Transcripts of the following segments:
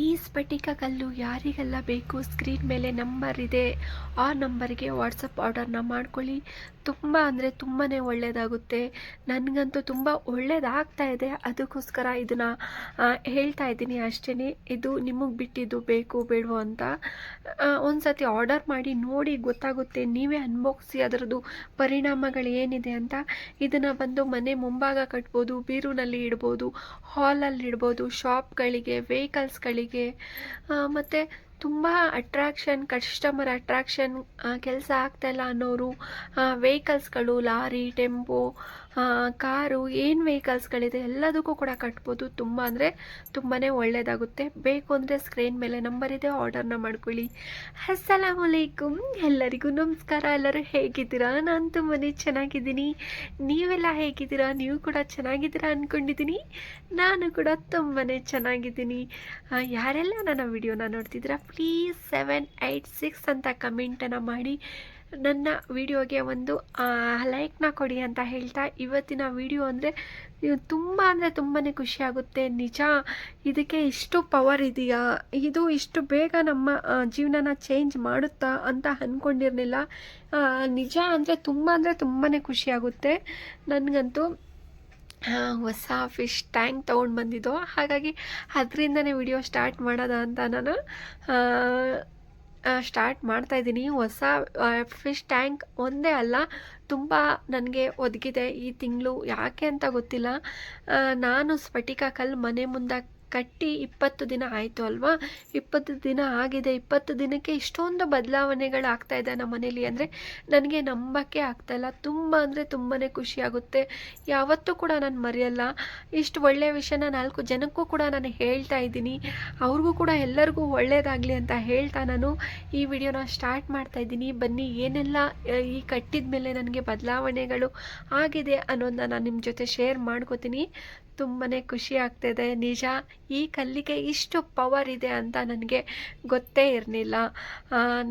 ಈ ಸ್ಫಟಿಕ ಕಲ್ಲು ಯಾರಿಗೆಲ್ಲ ಬೇಕು ಸ್ಕ್ರೀನ್ ಮೇಲೆ ನಂಬರ್ ಇದೆ, ಆ ನಂಬರ್ಗೆ ವಾಟ್ಸಪ್ ಆರ್ಡರ್ನ ಮಾಡ್ಕೊಳ್ಳಿ. ತುಂಬ ಅಂದರೆ ತುಂಬಾ ಒಳ್ಳೆಯದಾಗುತ್ತೆ ನನಗಂತೂ ತುಂಬ ಒಳ್ಳೆಯದಾಗ್ತಾ ಇದೆ. ಅದಕ್ಕೋಸ್ಕರ ಇದನ್ನು ಹೇಳ್ತಾ ಇದ್ದೀನಿ ಅಷ್ಟೇ ಇದು ನಿಮಗೆ ಬಿಟ್ಟಿದ್ದು ಬೇಕು ಬೇಡವೋ ಅಂತ. ಒಂದು ಸತಿ ಆರ್ಡರ್ ಮಾಡಿ ನೋಡಿ ಗೊತ್ತಾಗುತ್ತೆ. ನೀವೇ ಅನ್ಭೋಗಿಸಿ ಅದರದ್ದು ಪರಿಣಾಮಗಳು ಏನಿದೆ ಅಂತ. ಇದನ್ನು ಬಂದು ಮನೆ ಮುಂಭಾಗ ಕಟ್ಬೋದು, ಬೀರುನಲ್ಲಿ ಇಡ್ಬೋದು ಹಾಲಲ್ಲಿ ಇಡ್ಬೋದು ಶಾಪ್ಗಳಿಗೆ ವೆಹಿಕಲ್ಸ್ಗಳಿಗೆ ಮತ್ತು ತುಂಬ ಅಟ್ರಾಕ್ಷನ್ ಕಸ್ಟಮರ್ ಅಟ್ರಾಕ್ಷನ್ ಕೆಲಸ ಆಗ್ತಾಯಿಲ್ಲ ಅನ್ನೋರು ವೆಹಿಕಲ್ಸ್ಗಳು ಲಾರಿ ಟೆಂಪೋ ಕಾರು, ಏನು ವೆಹಿಕಲ್ಸ್ಗಳಿದೆ ಎಲ್ಲದಕ್ಕೂ ಕೂಡ ಕಟ್ಬೋದು. ತುಂಬ ಅಂದರೆ ತುಂಬಾ ಒಳ್ಳೆಯದಾಗುತ್ತೆ ಬೇಕು ಅಂದರೆ ಸ್ಕ್ರೀನ್ ಮೇಲೆ ನಂಬರ್ ಇದೆ ಆರ್ಡರ್ನ ಮಾಡ್ಕೊಳ್ಳಿ. ಅಸ್ಸಲಾಮಲೈಕುಮ್ ಎಲ್ಲರಿಗೂ ನಮಸ್ಕಾರ. ಎಲ್ಲರೂ ಹೇಗಿದ್ದೀರಾ? ನಾನು ತುಂಬಾ ಚೆನ್ನಾಗಿದ್ದೀನಿ. ನೀವೆಲ್ಲ ಹೇಗಿದ್ದೀರಾ? ನೀವು ಕೂಡ ಚೆನ್ನಾಗಿದ್ದೀರಾ ಅಂದ್ಕೊಂಡಿದ್ದೀನಿ ನಾನು ಕೂಡ ತುಂಬಾ ಚೆನ್ನಾಗಿದ್ದೀನಿ. ಯಾರೆಲ್ಲ ನನ್ನ ವಿಡಿಯೋನ ನೋಡ್ತಿದ್ದೀರಾ ಪ್ಲೀಸ್ ಸೆವೆನ್ ಏಯ್ಟ್ ಸಿಕ್ಸ್ ಅಂತ ಕಮೆಂಟನ್ನು ಮಾಡಿ. ನನ್ನ ವಿಡಿಯೋಗೆ ಒಂದು ಲೈಕ್ನ ಕೊಡಿ ಅಂತ ಹೇಳ್ತಾ ಇವತ್ತಿನ ವಿಡಿಯೋ ಅಂದರೆ ತುಂಬ ಅಂದರೆ ತುಂಬಾ ಖುಷಿಯಾಗುತ್ತೆ ನಿಜ, ಇದಕ್ಕೆ ಇಷ್ಟು ಪವರ್ ಇದೆಯಾ? ಇದು ಇಷ್ಟು ಬೇಗ ನಮ್ಮ ಜೀವನನ ಚೇಂಜ್ ಮಾಡುತ್ತಾ ಅಂತ ಅಂದ್ಕೊಂಡಿರಲಿಲ್ಲ ನಿಜ ಅಂದರೆ ತುಂಬ ಅಂದರೆ ತುಂಬಾ ಖುಷಿಯಾಗುತ್ತೆ ನನಗಂತೂ ಹೊಸ ಫಿಶ್ ಟ್ಯಾಂಕ್ ತೊಗೊಂಡು ಬಂದಿದ್ದು. ಹಾಗಾಗಿ ಅದರಿಂದನೇ ವಿಡಿಯೋ ಸ್ಟಾರ್ಟ್ ಮಾಡೋದ ಅಂತ ನಾನು ಸ್ಟಾರ್ಟ್ ಮಾಡ್ತಾ ಇದ್ದೀನಿ. ಹೊಸ ಫಿಶ್ ಟ್ಯಾಂಕ್ ಒಂದೇ ಅಲ್ಲ, ತುಂಬ ನನಗೆ ಒದಗಿದೆ ಈ ತಿಂಗಳು. ಯಾಕೆ ಅಂತ ಗೊತ್ತಿಲ್ಲ. ನಾನು ಸ್ಫಟಿಕ ಕಲ್ಲು ಮನೆ ಮುಂದೆ ಕಟ್ಟಿ ಇಪ್ಪತ್ತು ದಿನ ಆಯಿತು ಅಲ್ವಾ? ಇಪ್ಪತ್ತು ದಿನ ಆಗಿದೆ. ಇಪ್ಪತ್ತು ದಿನಕ್ಕೆ ಇಷ್ಟೊಂದು ಬದಲಾವಣೆಗಳು ಆಗ್ತಾ ಇದೆ ನಮ್ಮ ಮನೇಲಿ ಅಂದರೆ ನನಗೆ ನಂಬಕ್ಕೆ ಆಗ್ತಾಯಿಲ್ಲ ತುಂಬ ಅಂದರೆ ತುಂಬಾ ಖುಷಿಯಾಗುತ್ತೆ ಯಾವತ್ತೂ ಕೂಡ ನಾನು ಮರೆಯಲ್ಲ. ಇಷ್ಟು ಒಳ್ಳೆಯ ವಿಷಯನ ನಾಲ್ಕು ಜನಕ್ಕೂ ಕೂಡ ನಾನು ಹೇಳ್ತಾ ಇದ್ದೀನಿ. ಅವ್ರಿಗೂ ಕೂಡ ಎಲ್ಲರಿಗೂ ಒಳ್ಳೆಯದಾಗಲಿ ಅಂತ ಹೇಳ್ತಾ ನಾನು ಈ ವಿಡಿಯೋನ ಸ್ಟಾರ್ಟ್ ಮಾಡ್ತಾ ಇದ್ದೀನಿ. ಬನ್ನಿ, ಏನೆಲ್ಲ ಈ ಕಟ್ಟಿದ ಮೇಲೆ ನನಗೆ ಬದಲಾವಣೆಗಳು ಆಗಿದೆ ಅನ್ನೋದನ್ನ ನಾನು ನಿಮ್ಮ ಜೊತೆ ಶೇರ್ ಮಾಡ್ಕೋತೀನಿ. ತುಂಬಾ ಖುಷಿ ಆಗ್ತಿದೆ ನಿಜ ಈ ಕಲ್ಲಿಗೆ ಇಷ್ಟು ಪವರ್ ಇದೆ ಅಂತ ನನಗೆ ಗೊತ್ತೇ ಇರಲಿಲ್ಲ.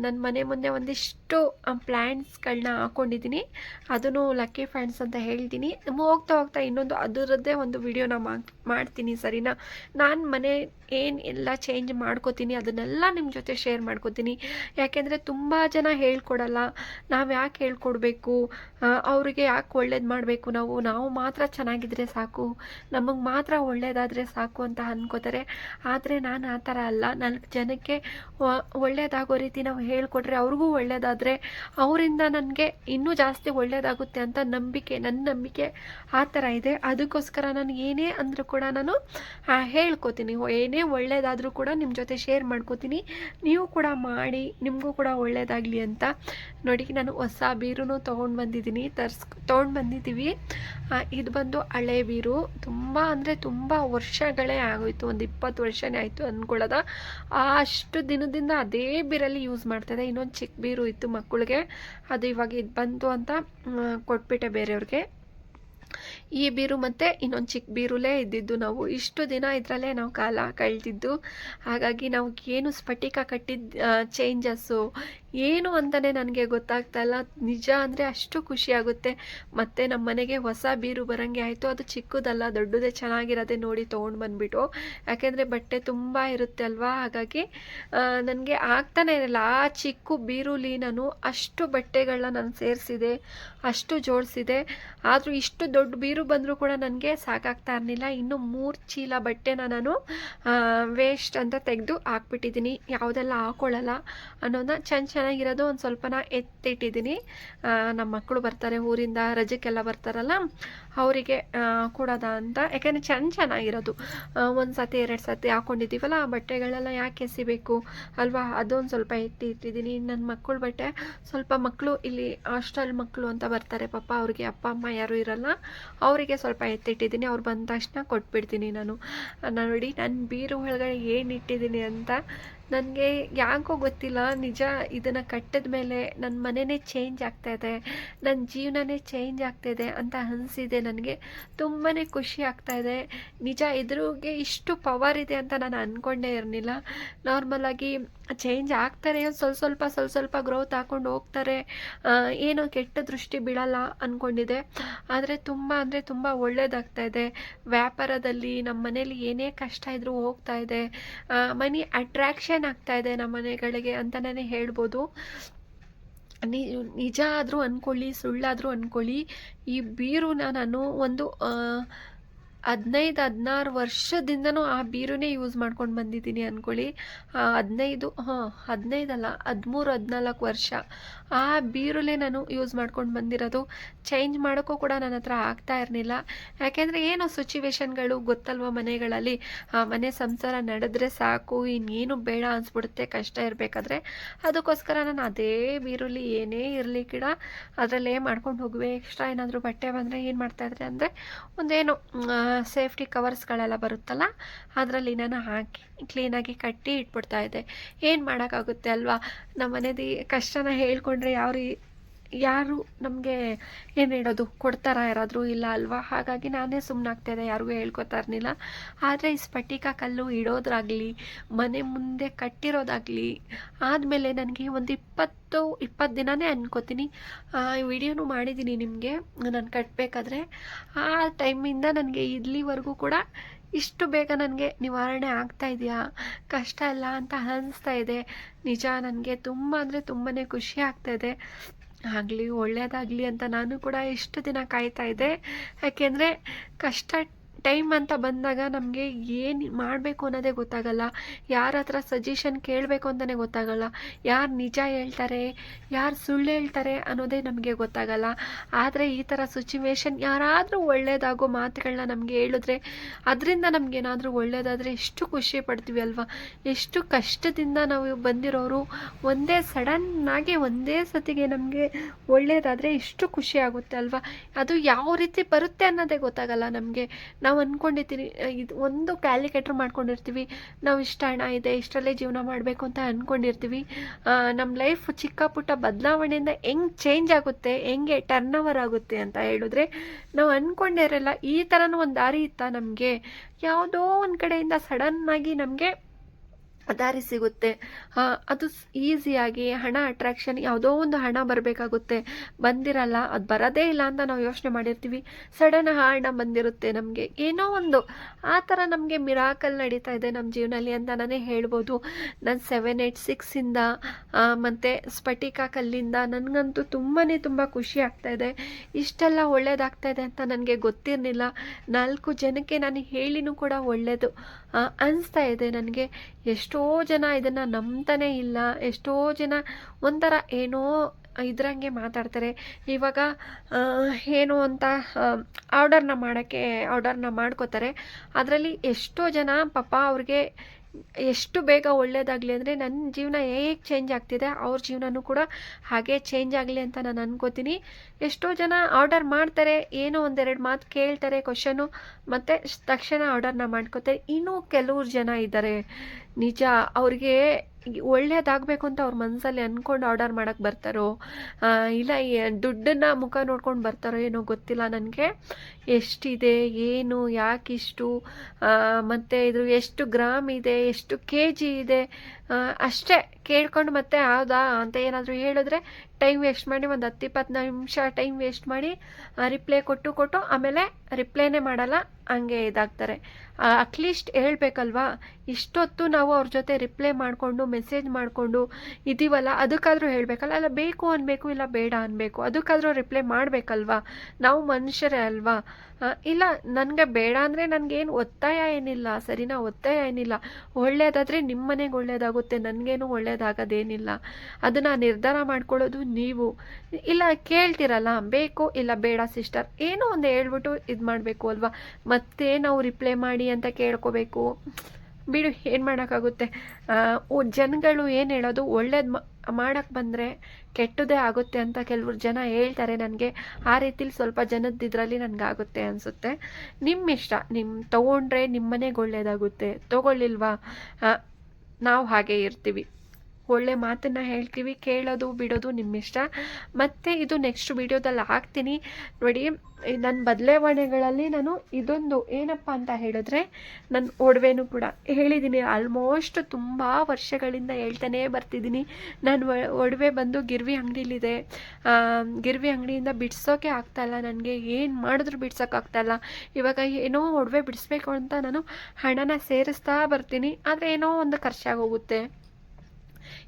ನನ್ನ ಮನೆ ಮುಂದೆ ಒಂದಿಷ್ಟು ಪ್ಲ್ಯಾಂಟ್ಸ್ಗಳನ್ನ ಹಾಕ್ಕೊಂಡಿದ್ದೀನಿ ಅದನ್ನು ಲಕ್ಕಿ ಫ್ಯಾಂಡ್ಸ್ ಅಂತ ಹೇಳ್ತೀನಿ. ಹೋಗ್ತಾ ಹೋಗ್ತಾ ಇನ್ನೊಂದು ಅದರದ್ದೇ ಒಂದು ವಿಡಿಯೋನ ಮಾಡ್ತೀನಿ ಸರಿನಾ? ನಾನು ಮನೆ ಏನು ಎಲ್ಲ ಚೇಂಜ್ ಮಾಡ್ಕೋತೀನಿ, ಅದನ್ನೆಲ್ಲ ನಿಮ್ಮ ಜೊತೆ ಶೇರ್ ಮಾಡ್ಕೋತೀನಿ. ಯಾಕೆಂದರೆ ತುಂಬ ಜನ ಹೇಳ್ಕೊಡಲ್ಲ. ನಾವು ಯಾಕೆ ಹೇಳ್ಕೊಡ್ಬೇಕು? ಅವರಿಗೆ ಯಾಕೆ ಒಳ್ಳೇದು ಮಾಡಬೇಕು ನಾವು? ನಾವು ಮಾತ್ರ ಚೆನ್ನಾಗಿದ್ದರೆ ಸಾಕು. ನಮಗೆ ಮಾತ್ರ ಒಳ್ಳೇದಾದರೆ ಸಾಕು ಅಂತ ಅಂದ್ಕೋತಾರೆ ಆದರೆ ನಾನು ಆ ಥರ ಅಲ್ಲ. ನಾಲ್ಕು ಜನಕ್ಕೆ ಒಳ್ಳೇದಾಗೋ ರೀತಿ ನಾವು ಹೇಳ್ಕೊಟ್ರೆ ಅವ್ರಿಗೂ ಒಳ್ಳೇದಾದರೆ, ಅವರಿಂದ ನನಗೆ ಇನ್ನೂ ಜಾಸ್ತಿ ಒಳ್ಳೇದಾಗುತ್ತೆ ಅಂತ ನಂಬಿಕೆ ನನ್ನ ನಂಬಿಕೆ ಆ ಥರ ಇದೆ. ಅದಕ್ಕೋಸ್ಕರ ನಾನು ಏನೇ ಅಂದರೂ ಕೂಡ ನಾನು ಹೇಳ್ಕೊತೀನಿ. ಏನೇ ಒಳ್ಳೇದಾದರೂ ಕೂಡ ನಿಮ್ಮ ಜೊತೆ ಶೇರ್ ಮಾಡ್ಕೋತೀನಿ. ನೀವು ಕೂಡ ಮಾಡಿ, ನಿಮಗೂ ಕೂಡ ಒಳ್ಳೆಯದಾಗಲಿ ಅಂತ. ನೋಡಿ, ನಾನು ಹೊಸ ಬೀರೂ ತೊಗೊಂಡು ಬಂದಿದ್ದೀನಿ. ತರ್ಸ್, ತೊಗೊಂಡು ಬಂದಿದ್ದೀವಿ. ಇದು ಬಂದು ಹಳೆ ಬೀರು. ತುಂಬ ಅಂದರೆ ತುಂಬ ವರ್ಷಗಳೇ ಆಗೋಯಿತು. ಒಂದು ಇಪ್ಪತ್ತು ವರ್ಷನೇ ಆಯಿತು ಅಂದ್ಕೊಳ್ಳೋದ ಅಷ್ಟು ದಿನದಿಂದ ಅದೇ ಬೀರಲ್ಲಿ ಯೂಸ್ ಮಾಡ್ತಾಯಿದ್ದೆ ಇನ್ನೊಂದು ಚಿಕ್ಕ ಬೀರು ಇತ್ತು ಮಕ್ಕಳಿಗೆ. ಅದು ಇವಾಗ ಇದು ಬಂತು ಅಂತ ಕೊಟ್ಬಿಟ್ಟೆ ಬೇರೆಯವ್ರಿಗೆ. ಈ ಬೀರು ಮತ್ತು ಇನ್ನೊಂದು ಚಿಕ್ಕ ಬೀರುಲೇ ಇದ್ದಿದ್ದು ನಾವು. ಇಷ್ಟು ದಿನ ಇದರಲ್ಲೇ ನಾವು ಕಾಲ ಕಳೆದಿದ್ದು. ಹಾಗಾಗಿ ನಾವು ಏನು ಸ್ಫಟಿಕ ಕಟ್ಟಿದ ಚೇಂಜಸ್ಸು ಏನು ಅಂತಲೇ ನನಗೆ ಗೊತ್ತಾಗ್ತಾ ಇಲ್ಲ. ನಿಜ ಅಂದರೆ ಅಷ್ಟು ಖುಷಿಯಾಗುತ್ತೆ ಮತ್ತು ನಮ್ಮ ಮನೆಗೆ ಹೊಸ ಬೀರು ಬರೋಂಗೆ ಆಯಿತು. ಅದು ಚಿಕ್ಕದಲ್ಲ, ದೊಡ್ಡದೇ ಚೆನ್ನಾಗಿರೋದೇ ನೋಡಿ ತೊಗೊಂಡು ಬಂದುಬಿಟ್ಟು. ಯಾಕೆಂದರೆ ಬಟ್ಟೆ ತುಂಬ ಇರುತ್ತೆ ಅಲ್ವಾ? ಹಾಗಾಗಿ ನನಗೆ ಆಗ್ತಾನೆ ಇರಲ್ಲ. ಆ ಚಿಕ್ಕ ಬೀರುಲಿ ನಾನು ಅಷ್ಟು ಬಟ್ಟೆಗಳನ್ನ ನಾನು ಸೇರಿಸಿದೆ, ಅಷ್ಟು ಜೋಡಿಸಿದೆ. ಆದರೂ ಇಷ್ಟು ದೊಡ್ಡ ಬೀರು ಬಂದರೂ ಕೂಡ ನನಗೆ ಸಾಕಾಗ್ತಾ ಇರಲಿಲ್ಲ. ಇನ್ನು ಮೂರು ಚೀಲ ಬಟ್ಟೆನ ನಾನು ವೇಸ್ಟ್ ಅಂತ ತೆಗೆದು ಹಾಕ್ಬಿಟ್ಟಿದ್ದೀನಿ ಯಾವುದೆಲ್ಲ ಹಾಕೊಳ್ಳಲ್ಲ ಅನ್ನೋದನ್ನ ಚೆನ್ನ ಚೆನ್ನಾಗಿರೋದು ಒಂದು ಸ್ವಲ್ಪನ ಎತ್ತಿಟ್ಟಿದ್ದೀನಿ. ನಮ್ಮ ಮಕ್ಕಳು ಬರ್ತಾರೆ ಊರಿಂದ ರಜಕ್ಕೆಲ್ಲ ಬರ್ತಾರಲ್ಲ, ಅವರಿಗೆ ಕೊಡೋದ ಅಂತ. ಯಾಕೆಂದರೆ ಚೆನ್ನ ಚೆನ್ನಾಗಿರೋದು. ಒಂದು ಸತಿ ಎರಡು ಸತಿ ಹಾಕ್ಕೊಂಡಿದ್ದೀವಲ್ಲ ಬಟ್ಟೆಗಳೆಲ್ಲ ಯಾಕೆ ಎಸಿಬೇಕು? ಅಲ್ವಾ? ಅದೊಂದು ಸ್ವಲ್ಪ ಎತ್ತಿ ಇಟ್ಟಿದ್ದೀನಿ ನನ್ನ ಮಕ್ಕಳು ಬಟ್ಟೆ, ಸ್ವಲ್ಪ ಮಕ್ಕಳು ಇಲ್ಲಿ ಹಾಸ್ಟೆಲ್ ಮಕ್ಕಳು ಅಂತ ಬರ್ತಾರೆ ಪಾಪ, ಅವ್ರಿಗೆ ಅಪ್ಪ, ಅಮ್ಮ ಯಾರೂ ಇರಲ್ಲ. ಅವರಿಗೆ ಸ್ವಲ್ಪ ಎತ್ತಿಟ್ಟಿದ್ದೀನಿ. ಅವ್ರು ಬಂದ ತಕ್ಷಣ ಕೊಟ್ಬಿಡ್ತೀನಿ ನಾನು. ನಾನು ನೋಡಿ ನನ್ನ ಬೀರು ಒಳಗಡೆ ಏನು ಇಟ್ಟಿದ್ದೀನಿ ಅಂತ ನನಗೆ ಯಾಕೋ ಗೊತ್ತಿಲ್ಲ, ನಿಜ ಇದನ್ನು ಕಟ್ಟಿದ ಮೇಲೆ ನನ್ನ ಮನೆಯೇ ಚೇಂಜ್ ಆಗ್ತಾಯಿದೆ ನನ್ನ ಜೀವನನೇ ಚೇಂಜ್ ಆಗ್ತಾಯಿದೆ ಅಂತ ಅನಿಸಿದೆ ನನಗೆ. ತುಂಬಾ ಖುಷಿ ಆಗ್ತಾಯಿದೆ ನಿಜ ಎದುರಿಗೆ ಇಷ್ಟು ಪವರ್ ಇದೆ ಅಂತ ನಾನು ಅಂದ್ಕೊಂಡೇ ಇರಲಿಲ್ಲ. ನಾರ್ಮಲಾಗಿ ಚೇಂಜ್ ಆಗ್ತಾರೆ, ಸ್ವಲ್ಪ ಸ್ವಲ್ಪ ಸ್ವಲ್ಪ ಸ್ವಲ್ಪ ಗ್ರೋತ್ ಹಾಕ್ಕೊಂಡು ಹೋಗ್ತಾರೆ. ಏನೋ ಕೆಟ್ಟ ದೃಷ್ಟಿ ಬೀಳಲ್ಲ ಅಂದ್ಕೊಂಡಿದೆ ಆದರೆ ತುಂಬ ಅಂದರೆ ತುಂಬ ಒಳ್ಳೇದಾಗ್ತಾ ಇದೆ. ವ್ಯಾಪಾರದಲ್ಲಿ ನಮ್ಮ ಮನೇಲಿ ಏನೇ ಕಷ್ಟ ಇದ್ದರೂ ಹೋಗ್ತಾ ಇದೆ. ಮನಿ ಅಟ್ರ್ಯಾಕ್ಷನ್ ಆಗ್ತಾ ಇದೆ ನಮ್ಮ ಮನೆಗಳಿಗೆ ಅಂತಲೇ ಹೇಳ್ಬೋದು. ನಿಜ ಆದರೂ ಅಂದ್ಕೊಳ್ಳಿ ಸುಳ್ಳಾದರೂ ಅಂದ್ಕೊಳ್ಳಿ ಈ ಬೀರುನ ನಾನು ಒಂದು ಹದಿನೈದು, ಹದಿನಾರು ವರ್ಷದಿಂದನೂ ಆ ಬೀರುನೇ ಯೂಸ್ ಮಾಡ್ಕೊಂಡು ಬಂದಿದ್ದೀನಿ ಅಂದ್ಕೊಳ್ಳಿ ಹದಿನೈದು, ಹಾಂ, ಹದಿನೈದಲ್ಲ, ಹದಿಮೂರು, ಹದಿನಾಲ್ಕು ವರ್ಷ. ಆ ಬೀರುಲೇ ನಾನು ಯೂಸ್ ಮಾಡ್ಕೊಂಡು ಬಂದಿರೋದು. ಚೇಂಜ್ ಮಾಡೋಕ್ಕೂ ಕೂಡ ನನ್ನ ಹತ್ರ ಆಗ್ತಾ ಇರಲಿಲ್ಲ. ಯಾಕೆಂದರೆ ಏನೋ ಸಿಚುವೇಶನ್ಗಳು ಗೊತ್ತಲ್ವ ಮನೆಗಳಲ್ಲಿ? ಮನೆ ಸಂಸಾರ ನಡೆದ್ರೆ ಸಾಕು, ಇನ್ನೇನು ಬೇಡ ಅನಿಸ್ಬಿಡುತ್ತೆ, ಕಷ್ಟ ಇರಬೇಕಾದ್ರೆ. ಅದಕ್ಕೋಸ್ಕರ ನಾನು ಅದೇ ಬೀರುಲಿ ಏನೇ ಇರಲಿ ಗಿಡ, ಅದರಲ್ಲೇ ಮಾಡ್ಕೊಂಡು ಹೋಗುವೆ. ಎಕ್ಸ್ಟ್ರಾ ಏನಾದರೂ ಬಟ್ಟೆ ಬಂದರೆ ಏನು ಮಾಡ್ತಾಯಿದ್ರೆ ಅಂದರೆ ಒಂದೇನು ಸೇಫ್ಟಿ ಕವರ್ಸ್ಗಳೆಲ್ಲ ಬರುತ್ತಲ್ಲ, ಅದರಲ್ಲಿ ನಾನು ಹಾಕಿ ಕ್ಲೀನಾಗಿ ಕಟ್ಟಿ ಇಟ್ಬಿಡ್ತಾ ಇದ್ದೆ. ಏನು ಮಾಡೋಕ್ಕಾಗುತ್ತೆ ಅಲ್ವಾ? ನಮ್ಮ ಮನೇದು ಕಷ್ಟನ ಹೇಳಿಕೊಂಡ್ರೆ ಯಾವ ರೀ ಯಾರು ನಮಗೆ ಏನು ಹೇಳೋದು? ಕೊಡ್ತಾರ ಯಾರಾದರೂ ಇಲ್ಲ ಅಲ್ವಾ? ಹಾಗಾಗಿ ನಾನೇ ಸುಮ್ಮನಾಗ್ತಾಯಿದ್ದೆ ಯಾರಿಗೂ ಹೇಳ್ಕೊತಾ ಇರಲಿಲ್ಲ. ಆದರೆ ಈ ಸ್ಫಟಿಕ ಕಲ್ಲು ಇಡೋದಾಗಲಿ ಮನೆ ಮುಂದೆ ಕಟ್ಟಿರೋದಾಗಲಿ, ಆದಮೇಲೆ ನನಗೆ ಒಂದು ಇಪ್ಪತ್ತು ಇಪ್ಪತ್ತು ದಿನಾನೇ ಅನ್ಕೋತೀನಿ. ವಿಡಿಯೋನು ಮಾಡಿದ್ದೀನಿ ನಿಮಗೆ, ನಾನು ಕಟ್ಟಬೇಕಾದ್ರೆ ಆ ಟೈಮಿಂದ ನನಗೆ ಇಲ್ಲಿವರೆಗೂ ಕೂಡ ಇಷ್ಟು ಬೇಗ ನನಗೆ ನಿವಾರಣೆ ಆಗ್ತಾ ಇದೆಯಾ? ಕಷ್ಟ ಇಲ್ಲ ಅಂತ ಅನಿಸ್ತಾ ಇದೆ. ನಿಜ, ನನಗೆ ತುಂಬ ಅಂದರೆ ತುಂಬಾ ಖುಷಿ ಆಗ್ತಾ ಇದೆ. ಆಗಲಿ ಒಳ್ಳೆಯದಾಗಲಿ ಅಂತ ನಾನು ಕೂಡ ಎಷ್ಟು ದಿನ ಕಾಯ್ತಾ ಇದ್ದೆ. ಯಾಕೆಂದರೆ ಕಷ್ಟ ಟೈಮ್ ಅಂತ ಬಂದಾಗ ನಮಗೆ ಏನು ಮಾಡಬೇಕು ಅನ್ನೋದೇ ಗೊತ್ತಾಗಲ್ಲ. ಯಾರ ಹತ್ರ ಸಜೆಷನ್ ಕೇಳಬೇಕು ಅಂತಲೇ ಗೊತ್ತಾಗಲ್ಲ. ಯಾರು ನಿಜ ಹೇಳ್ತಾರೆ, ಯಾರು ಸುಳ್ಳು ಹೇಳ್ತಾರೆ ಅನ್ನೋದೇ ನಮಗೆ ಗೊತ್ತಾಗಲ್ಲ. ಆದರೆ ಈ ಥರ ಸಿಚುವೇಶನ್ ಯಾರಾದರೂ ಒಳ್ಳೆಯದಾಗೋ ಮಾತುಗಳನ್ನ ನಮಗೆ ಹೇಳಿದ್ರೆ, ಅದರಿಂದ ನಮಗೇನಾದರೂ ಒಳ್ಳೆಯದಾದರೆ ಎಷ್ಟು ಖುಷಿ ಪಡ್ತೀವಿ ಅಲ್ವಾ? ಎಷ್ಟು ಕಷ್ಟದಿಂದ ನಾವು ಬಂದಿರೋರು ಒಂದೇ ಸಡನ್ನಾಗಿ ಒಂದೇ ಸತಿಗೆ ನಮಗೆ ಒಳ್ಳೆಯದಾದರೆ ಎಷ್ಟು ಖುಷಿ ಆಗುತ್ತೆ ಅಲ್ವಾ? ಅದು ಯಾವ ರೀತಿ ಬರುತ್ತೆ ಅನ್ನೋದೇ ಗೊತ್ತಾಗಲ್ಲ ನಮಗೆ. ನಾವು ಅಂದ್ಕೊಂಡಿರ್ತೀವಿ ಇದು ಒಂದು ಕ್ಯಾಲ್ಕುಲೇಟ್ರ್ ಮಾಡ್ಕೊಂಡಿರ್ತೀವಿ. ನಾವು ಇಷ್ಟ ಹಣ ಇದೆ, ಇಷ್ಟರಲ್ಲೇ ಜೀವನ ಮಾಡಬೇಕು ಅಂತ ಅಂದ್ಕೊಂಡಿರ್ತೀವಿ ನಮ್ಮ ಲೈಫ್ ಚಿಕ್ಕ ಪುಟ್ಟ ಬದಲಾವಣೆಯಿಂದ ಹೆಂಗೆ ಚೇಂಜ್ ಆಗುತ್ತೆ, ಹೆಂಗೆ ಟರ್ನ್ ಓವರ್ ಆಗುತ್ತೆ ಅಂತ ಹೇಳಿದ್ರೆ, ನಾವು ಅಂದ್ಕೊಂಡೇ ಇರಲ್ಲ ಈ ಥರನೂ ಒಂದು ದಾರಿ ಇತ್ತಾ ನಮಗೆ? ಯಾವುದೋ ಒಂದು ಕಡೆಯಿಂದ ಸಡನ್ನಾಗಿ ನಮಗೆ ದಾರಿ ಸಿಗುತ್ತೆ. ಅದು ಈಸಿಯಾಗಿ ಹಣ ಅಟ್ರಾಕ್ಷನ್ ಯಾವುದೋ ಒಂದು ಹಣ ಬರಬೇಕಾಗುತ್ತೆ. ಬಂದಿರಲ್ಲ, ಅದು ಬರೋದೇ ಇಲ್ಲ ಅಂತ ನಾವು ಯೋಚನೆ ಮಾಡಿರ್ತೀವಿ. ಸಡನ್ ಹಣ ಬಂದಿರುತ್ತೆ ನಮಗೆ. ಏನೋ ಒಂದು ಆ ಥರ ನಮಗೆ ಮಿರಾಕಲ್ ನಡೀತಾ ಇದೆ ನಮ್ಮ ಜೀವನದಲ್ಲಿ ಅಂತ ನಾನೇ ಹೇಳ್ಬೋದು. ನಾನು ಸೆವೆನ್ ಏಯ್ಟ್ ಸಿಕ್ಸಿಂದ ಮತ್ತು ಸ್ಫಟಿಕ ಕಲ್ಲಿಂದ ನನಗಂತೂ ತುಂಬಾ ತುಂಬ ಖುಷಿ ಆಗ್ತಾ ಇದೆ. ಇಷ್ಟೆಲ್ಲ ಒಳ್ಳೇದಾಗ್ತಾ ಇದೆ ಅಂತ ನನಗೆ ಗೊತ್ತಿರಲಿಲ್ಲ. ನಾಲ್ಕು ಜನಕ್ಕೆ ನಾನು ಹೇಳಿನೂ ಕೂಡ ಒಳ್ಳೆಯದು ಅನಿಸ್ತಾ ಇದೆ ನನಗೆ. ಎಷ್ಟೋ ಜನ ಇದನ್ನು ನಂಬ್ತಾನೇ ಇಲ್ಲ, ಎಷ್ಟೋ ಜನ ಒಂಥರ ಏನೋ ಇದ್ರಂಗೆ ಮಾತಾಡ್ತಾರೆ. ಇವಾಗ ಏನು ಅಂತ ಆರ್ಡರ್ನ ಮಾಡೋಕ್ಕೆ, ಆರ್ಡರ್ನ ಮಾಡ್ಕೋತಾರೆ. ಅದರಲ್ಲಿ ಎಷ್ಟೋ ಜನ ಪಾಪ ಅವ್ರಿಗೆ ಎಷ್ಟು ಬೇಗ ಒಳ್ಳೇದಾಗಲಿ ಅಂದರೆ ನನ್ನ ಜೀವನ ಹೇಗೆ ಚೇಂಜ್ ಆಗ್ತಿದೆ, ಅವ್ರ ಜೀವನನೂ ಕೂಡ ಹಾಗೆ ಚೇಂಜ್ ಆಗಲಿ ಅಂತ ನಾನು ಅನ್ಕೋತೀನಿ. ಎಷ್ಟೋ ಜನ ಆರ್ಡರ್ ಮಾಡ್ತಾರೆ, ಏನೋ ಒಂದೆರಡು ಮಾತು ಕೇಳ್ತಾರೆ ಕ್ವಶನು ಮತ್ತು ತಕ್ಷಣ ಆರ್ಡರ್ನ ಮಾಡ್ಕೋತಾರೆ. ಇನ್ನೂ ಕೆಲವ್ರು ಜನ ಇದ್ದಾರೆ ನಿಜ, ಅವ್ರಿಗೆ ಒಳ್ಳೇದಾಗಬೇಕು ಅಂತ ಅವ್ರ ಮನಸ್ಸಲ್ಲಿ ಅಂದ್ಕೊಂಡು ಆರ್ಡರ್ ಮಾಡೋಕ್ಕೆ ಬರ್ತಾರೋ ಇಲ್ಲ ದುಡ್ಡನ್ನು ಮುಖ ನೋಡ್ಕೊಂಡು ಬರ್ತಾರೋ ಏನೋ ಗೊತ್ತಿಲ್ಲ ನನಗೆ. ಎಷ್ಟಿದೆ, ಏನು, ಯಾಕಿಷ್ಟು ಮತ್ತು ಇದು ಎಷ್ಟು ಗ್ರಾಮ್ ಇದೆ, ಎಷ್ಟು ಕೆ ಜಿ ಇದೆ ಅಷ್ಟೇ ಕೇಳ್ಕೊಂಡು ಮತ್ತೆ ಹೌದಾ ಅಂತ ಏನಾದರೂ ಹೇಳಿದ್ರೆ ಟೈಮ್ ವೇಸ್ಟ್ ಮಾಡಿ ಒಂದು ಹತ್ತು ಇಪ್ಪತ್ತು ನಿಮಿಷ ಟೈಮ್ ವೇಸ್ಟ್ ಮಾಡಿ ರಿಪ್ಲೈ ಕೊಟ್ಟು ಕೊಟ್ಟು ಆಮೇಲೆ ರಿಪ್ಲೈನೇ ಮಾಡಲ್ಲ, ಹಂಗೆ ಇದಾಗ್ತಾರೆ. ಅಟ್ಲೀಸ್ಟ್ ಹೇಳ್ಬೇಕಲ್ವಾ? ಇಷ್ಟೊತ್ತು ನಾವು ಅವ್ರ ಜೊತೆ ರಿಪ್ಲೈ ಮಾಡಿಕೊಂಡು ಮೆಸೇಜ್ ಮಾಡಿಕೊಂಡು ಇದೀವಲ್ಲ, ಅದಕ್ಕಾದರೂ ಹೇಳಬೇಕಲ್ಲ? ಅಲ್ಲ, ಬೇಕು ಅನ್ಬೇಕು, ಇಲ್ಲ ಬೇಡ ಅನ್ಬೇಕು, ಅದಕ್ಕಾದರೂ ರಿಪ್ಲೈ ಮಾಡಬೇಕಲ್ವಾ? ನಾವು ಮನುಷ್ಯರೇ ಅಲ್ವಾ? ಇಲ್ಲ, ನನಗೆ ಬೇಡ ಅಂದರೆ ನನಗೇನು ಒತ್ತಾಯ ಏನಿಲ್ಲ, ಸರಿನಾ ಒತ್ತಾಯ ಏನಿಲ್ಲ. ಒಳ್ಳೆಯದಾದರೆ ನಿಮ್ಮ ಮನೆಗೆ ಒಳ್ಳೆಯದಾಗುತ್ತೆ ನನಗೇನು ಒಳ್ಳೆಯದಾಗೋದೇನಿಲ್ಲ ಅದನ್ನು ನಿರ್ಧಾರ ಮಾಡ್ಕೊಳ್ಳೋದು ನೀವು. ಇಲ್ಲ, ಕೇಳ್ತಿರಲ್ಲ, ಬೇಕು, ಇಲ್ಲ, ಬೇಡ, ಸಿಸ್ಟರ್. ಏನೋ ಒಂದು ಹೇಳ್ಬಿಟ್ಟು ಇದು ಮಾಡಬೇಕು ಅಲ್ವಾ? ಮತ್ತೆ ನಾವು ರಿಪ್ಲೈ ಮಾಡಿ ಅಂತ ಕೇಳ್ಕೋಬೇಕು. ಬಿಡು, ಏನು ಮಾಡೋಕ್ಕಾಗುತ್ತೆ? ಜನಗಳು ಏನು ಹೇಳೋದು? ಒಳ್ಳೇದು ಮಾಡೋಕ್ಕೆ ಬಂದರೆ ಕೆಟ್ಟದೇ ಆಗುತ್ತೆ ಅಂತ ಕೆಲವ್ರು ಜನ ಹೇಳ್ತಾರೆ ನನಗೆ. ಆ ರೀತಿಲಿ ಸ್ವಲ್ಪ ಜನದ್ದಿದ್ರಲ್ಲಿ ನನಗಾಗುತ್ತೆ ಅನಿಸುತ್ತೆ. ನಿಮ್ಮ ಇಷ್ಟ ನಿಮ್ಮ ತೊಗೊಂಡ್ರೆ ನಿಮ್ಮ ಮನೆಗೆ ಒಳ್ಳೇದಾಗುತ್ತೆ. ತೊಗೊಳ್ಳಿಲ್ವಾ? ನಾವು ಹಾಗೆ ಇರ್ತೀವಿ. ಒಳ್ಳೆ ಮಾತನ್ನು ಹೇಳ್ತೀವಿ, ಕೇಳೋದು, ಬಿಡೋದು ನಿಮ್ಮಿಷ್ಟ. ಮತ್ತು ಇದು ನೆಕ್ಸ್ಟ್ ವೀಡಿಯೋದಲ್ಲಿ ಹಾಕ್ತೀನಿ. ನೋಡಿ ನನ್ನ ಬದಲಾವಣೆಗಳಲ್ಲಿ ನಾನು ಇದೊಂದು ಏನಪ್ಪ ಅಂತ ಹೇಳಿದ್ರೆ ನನ್ನ ಒಡವೆನೂ ಕೂಡ ಹೇಳಿದ್ದೀನಿ ಆಲ್ಮೋಸ್ಟ್ ತುಂಬ ವರ್ಷಗಳಿಂದ ಹೇಳ್ತಾನೆ ಬರ್ತಿದ್ದೀನಿ ನಾನು ಒಡವೆ ಬಂದು ಗಿರ್ವಿ ಅಂಗಡಿಲಿದೆ. ಗಿರ್ವಿ ಅಂಗಡಿಯಿಂದ ಬಿಡಿಸೋಕೆ ಆಗ್ತಾಯಿಲ್ಲ ನನಗೆ ಏನು ಮಾಡಿದ್ರು ಬಿಡ್ಸೋಕ್ಕಾಗ್ತಾಯಿಲ್ಲ ಇವಾಗ ಏನೋ ಒಡವೆ ಬಿಡಿಸ್ಬೇಕು ಅಂತ ನಾನು ಹಣನ ಸೇರಿಸ್ತಾ ಬರ್ತೀನಿ. ಆದರೆ ಏನೋ ಒಂದು ಖರ್ಚಾಗೋಗುತ್ತೆ.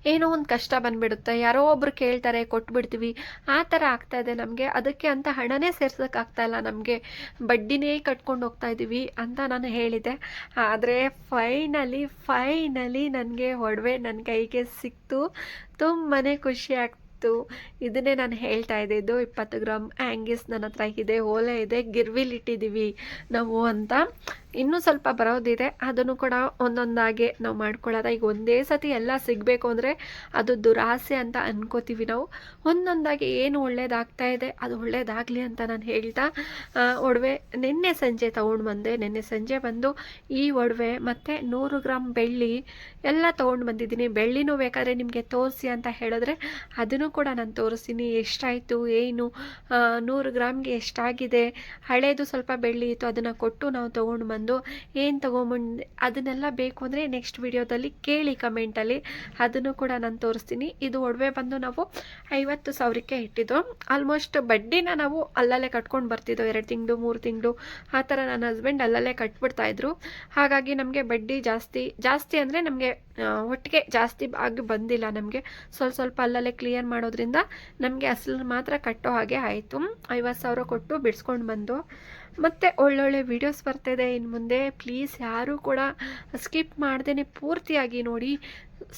ಏನೋ ಒಂದು ಕಷ್ಟ ಬಂದುಬಿಡುತ್ತೆ. ಯಾರೋ ಒಬ್ರು ಕೇಳ್ತಾರೆ, ಕೊಟ್ಬಿಡ್ತೀವಿ. ಆ ಥರ ಆಗ್ತಾ ಇದೆ ನಮಗೆ. ಅದಕ್ಕೆ ಅಂತ ಹಣನೇ ಸೇರ್ಸೋಕ್ಕಾಗ್ತಾಯಿಲ್ಲ ನಮಗೆ. ಬಡ್ಡಿನೇ ಕಟ್ಕೊಂಡು ಹೋಗ್ತಾ ಇದ್ದೀವಿ ಅಂತ ನಾನು ಹೇಳಿದೆ. ಆದರೆ ಫೈನಲಿ ಫೈನಲಿ ನನಗೆ ಒಡವೆ ನನ್ನ ಕೈಗೆ ಸಿಕ್ತು. ತುಂಬಾ ಖುಷಿ ಆಗ್ತು. ಇದನ್ನೇ ನಾನು ಹೇಳ್ತಾ ಇದ್ದಿದ್ದು. ಇಪ್ಪತ್ತು ಗ್ರಾಮ್ ಆ್ಯಂಗಿಸ್ ನನ್ನ ಹತ್ರ ಇದೆ, ಓಲೆ ಇದೆ. ಗಿರ್ವಿಲ್ ಇಟ್ಟಿದ್ದೀವಿ ನಾವು ಅಂತ. ಇನ್ನೂ ಸ್ವಲ್ಪ ಬರೋದಿದೆ ಅದನ್ನು ಕೂಡ ಒಂದೊಂದಾಗೆ ನಾವು ಮಾಡ್ಕೊಳ್ಳೋದ. ಈಗ ಒಂದೇ ಸತಿ ಎಲ್ಲ ಸಿಗಬೇಕು ಅಂದರೆ ಅದು ದುರಾಸೆ ಅಂತ ಅನ್ಕೋತೀವಿ ನಾವು. ಒಂದೊಂದಾಗಿ ಏನು ಒಳ್ಳೇದಾಗ್ತಾ ಇದೆ, ಅದು ಒಳ್ಳೇದಾಗಲಿ ಅಂತ ನಾನು ಹೇಳ್ತಾ ಒಡವೆ ನಿನ್ನೆ ಸಂಜೆ ತೊಗೊಂಡು ಬಂದೆ. ನಿನ್ನೆ ಸಂಜೆ ಬಂದು ಈ ಒಡವೆ ಮತ್ತು ನೂರು ಗ್ರಾಮ್ ಬೆಳ್ಳಿ ಎಲ್ಲ ತೊಗೊಂಡು ಬಂದಿದ್ದೀನಿ. ಬೆಳ್ಳಿನೂ ಬೇಕಾದರೆ ನಿಮಗೆ ತೋರಿಸಿ ಅಂತ ಹೇಳಿದ್ರೆ ಅದನ್ನು ಕೂಡ ನಾನು ತೋರಿಸ್ತೀನಿ. ಎಷ್ಟಾಯಿತು, ಏನು ನೂರು ಗ್ರಾಮ್ಗೆ ಎಷ್ಟಾಗಿದೆ, ಹಳೇದು ಸ್ವಲ್ಪ ಬೆಳ್ಳಿ ಇತ್ತು, ಅದನ್ನು ಕೊಟ್ಟು ನಾವು ತೊಗೊಂಡು ಬಂದು ಬಂದು ಏನು ತೊಗೊಂಬಂದು, ಅದನ್ನೆಲ್ಲ ಬೇಕು ಅಂದರೆ ನೆಕ್ಸ್ಟ್ ವಿಡಿಯೋದಲ್ಲಿ ಕೇಳಿ ಕಮೆಂಟಲ್ಲಿ ಅದನ್ನು ಕೂಡ ನಾನು ತೋರಿಸ್ತೀನಿ. ಇದು ಒಡವೆ ಬಂದು ನಾವು ಐವತ್ತು ಸಾವಿರಕ್ಕೆ ಇಟ್ಟಿದ್ದು. ಆಲ್ಮೋಸ್ಟ್ ಬಡ್ಡಿನ ನಾವು ಅಲ್ಲಲ್ಲೇ ಕಟ್ಕೊಂಡು ಬರ್ತಿದ್ದೋ, ಎರಡು ತಿಂಗಳು, ಮೂರು ತಿಂಗಳು, ಆ ಥರ ನನ್ನ ಹಸ್ಬೆಂಡ್ ಅಲ್ಲಲ್ಲೇ ಕಟ್ಬಿಡ್ತಾಯಿದ್ರು ಹಾಗಾಗಿ ನಮಗೆ ಬಡ್ಡಿ ಜಾಸ್ತಿ ಜಾಸ್ತಿ ಅಂದರೆ ನಮಗೆ ಒಟ್ಟಿಗೆ ಜಾಸ್ತಿ ಆಗಿ ಬಂದಿಲ್ಲ ನಮಗೆ. ಸ್ವಲ್ಪ ಸ್ವಲ್ಪ ಅಲ್ಲಲ್ಲೇ ಕ್ಲಿಯರ್ ಮಾಡೋದ್ರಿಂದ ನಮಗೆ ಅಸಲು ಮಾತ್ರ ಕಟ್ಟೋ ಹಾಗೆ ಆಯಿತು. ಐವತ್ತು ಸಾವಿರ ಕೊಟ್ಟು ಬಿಡಿಸ್ಕೊಂಡು ಬಂದು. ಮತ್ತು ಒಳ್ಳೊಳ್ಳೆ ವೀಡಿಯೋಸ್ ಬರ್ತಿದೆ. ಇನ್ನು ಮುಂದೆ ಪ್ಲೀಸ್ ಯಾರೂ ಕೂಡ ಸ್ಕಿಪ್ ಮಾಡ್ದೇ ಪೂರ್ತಿಯಾಗಿ ನೋಡಿ.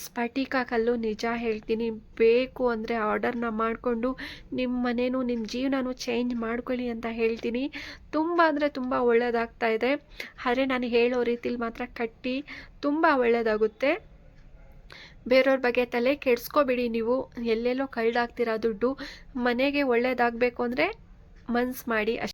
ಸ್ಫಟಿಕ ಕಲ್ಲು ನಿಜ ಹೇಳ್ತೀನಿ. ಬೇಕು ಅಂದರೆ ಆರ್ಡರ್ನ ಮಾಡಿಕೊಂಡು ನಿಮ್ಮ ಮನೇನು ನಿಮ್ಮ ಜೀವನನೂ ಚೇಂಜ್ ಮಾಡ್ಕೊಳ್ಳಿ ಅಂತ ಹೇಳ್ತೀನಿ. ತುಂಬ ಅಂದರೆ ತುಂಬ ಒಳ್ಳೆಯದಾಗ್ತಾ ಇದೆ. ಆದರೆ ನಾನು ಹೇಳೋ ರೀತಿಲಿ ಮಾತ್ರ ಕಟ್ಟಿ ತುಂಬ ಒಳ್ಳೆಯದಾಗುತ್ತೆ ಬೇರೆಯವ್ರ ಬಗ್ಗೆ ತಲೆ ಕೆಡಿಸ್ಕೋಬೇಡಿ ನೀವು. ಎಲ್ಲೆಲ್ಲೋ ಕಳ್ದಾಗ್ತೀರಾ ದುಡ್ಡು ಮನೆಗೆ ಒಳ್ಳೆಯದಾಗಬೇಕು ಅಂದರೆ ಮನ್ಸು ಮಾಡಿ.